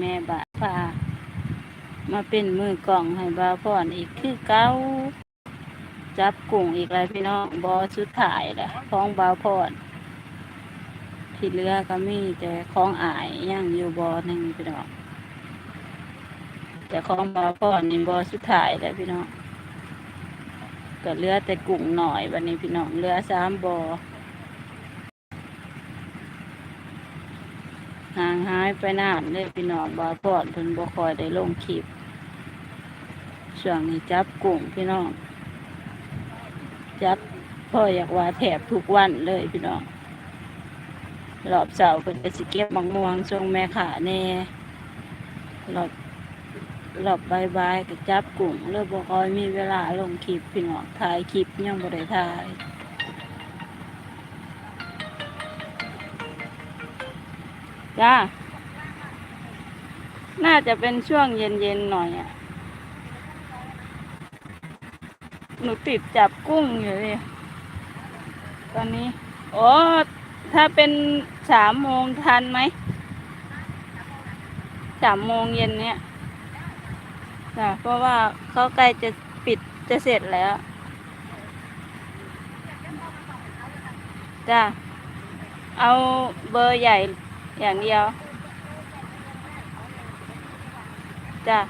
แม่บาพามาเป็นมือกล่องให้บาพรอีกคือเก้า จับกุ้งอีกแล้วพี่น้องบอสุดท้ายแหละของบาพรที่เหลือก็มีแต่ของอายย่างอยู่บอหนึ่งพี่น้องแต่ของบาพรนี่บอสุดท้ายแล้วพี่น้องก็เหลือแต่กุ้งหน่อยวันนี้พี่น้องเหลือสามบอ ห่างหายไปนานเลยพี่น้องบาพอดเพิ่นบ่คอยได้ลงคลิปช่วงนี้จับกุ้งพี่น้อง จับพ่ออยากว่าแถบทุกวันเลยพี่น้องรอบเสาร์เพิ่นก็สิเก็บมะม่วงส่งแม่ขาแน่รอบรอบบ่ายก็จับกุ้งเลยบ่คอยมีเวลาลงคลิปพี่น้องถ่ายคลิปยังบ่ได้ถ่าย จ้า น่าจะเป็นช่วงเย็นๆหน่อยอะ หนูติดจับกุ้งอยู่เลย ตอนนี้ โอ้ถ้าเป็นสามโมงทันไหม สามโมงเย็นเนี่ยจ้ะเพราะว่าเขาใกล้จะปิดจะเสร็จแล้ว จ้ะ เอาเบอร์ใหญ่ อย่างเดียว จ้ะ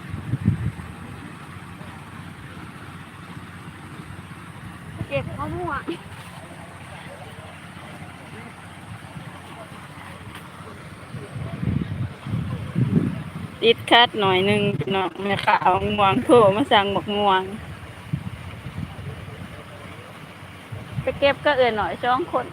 เก็บมะม่วงติดคัดหน่อยหนึ่งพี่น้องแม่ขาวม่วงโทรมาสั่งหมกม่วงไปเก็บก็เอื่นหน่อยสองคน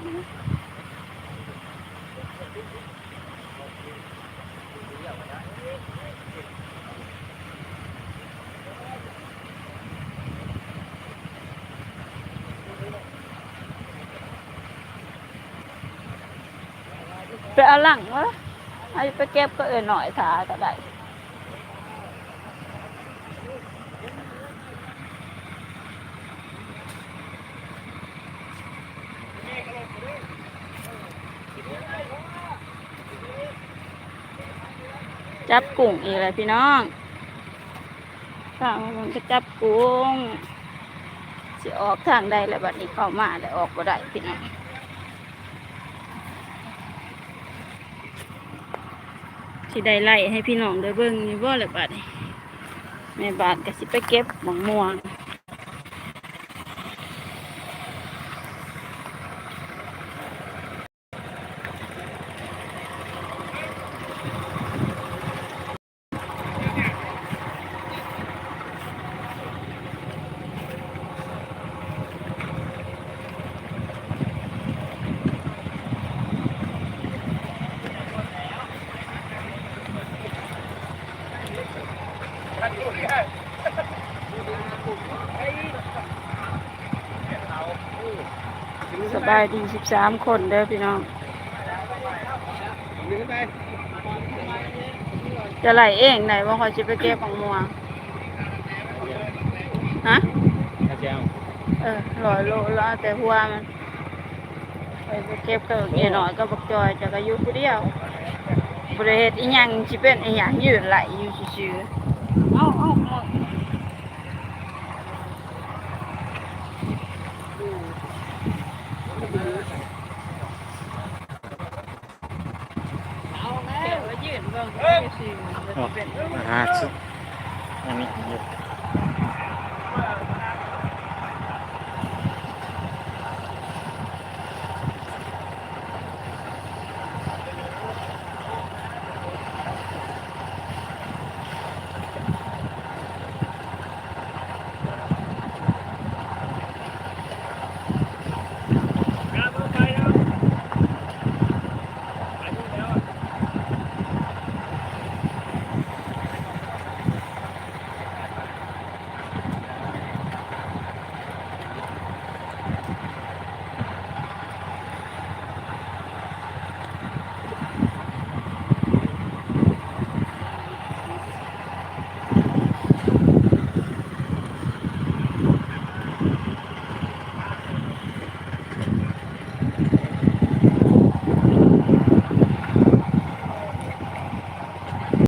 ไปเอาหลังวะให้ไปเก็บก็เอื่นหน่อยถาก็ได้จับกุ้งอีกเลยพี่น้องข้าวมันก็จับกุ้งสิออกทางใดแล้วบัดนี้เข้ามาได้ออกบ่ได้พี่น้อง สิได้ไล่ให้พี่น้องได้เบิ่งนี่บ่เลยบาดนี้แม่บาทก็สิไปเก็บหมองม่วง สบายดีสิบสามคนเด้อพี่น้องจะไหลเองไหนว่าคอยจะไปเก็บของมัวฮะเออลอยโลล้วเอาแต่หัวมันไปไปเก็บก็เงี้ยหน่อยก็บักจอยจะก็อยู่ผู้เดียวบริเหตุอีหยังสิเป็นอีหยังยืนไหลอยู่ซื่อๆ เอาเอาหมดเดี๋ยวว่ายืนเบิ่งซื่อๆมันจะเป็น อ่าสุดอันนี้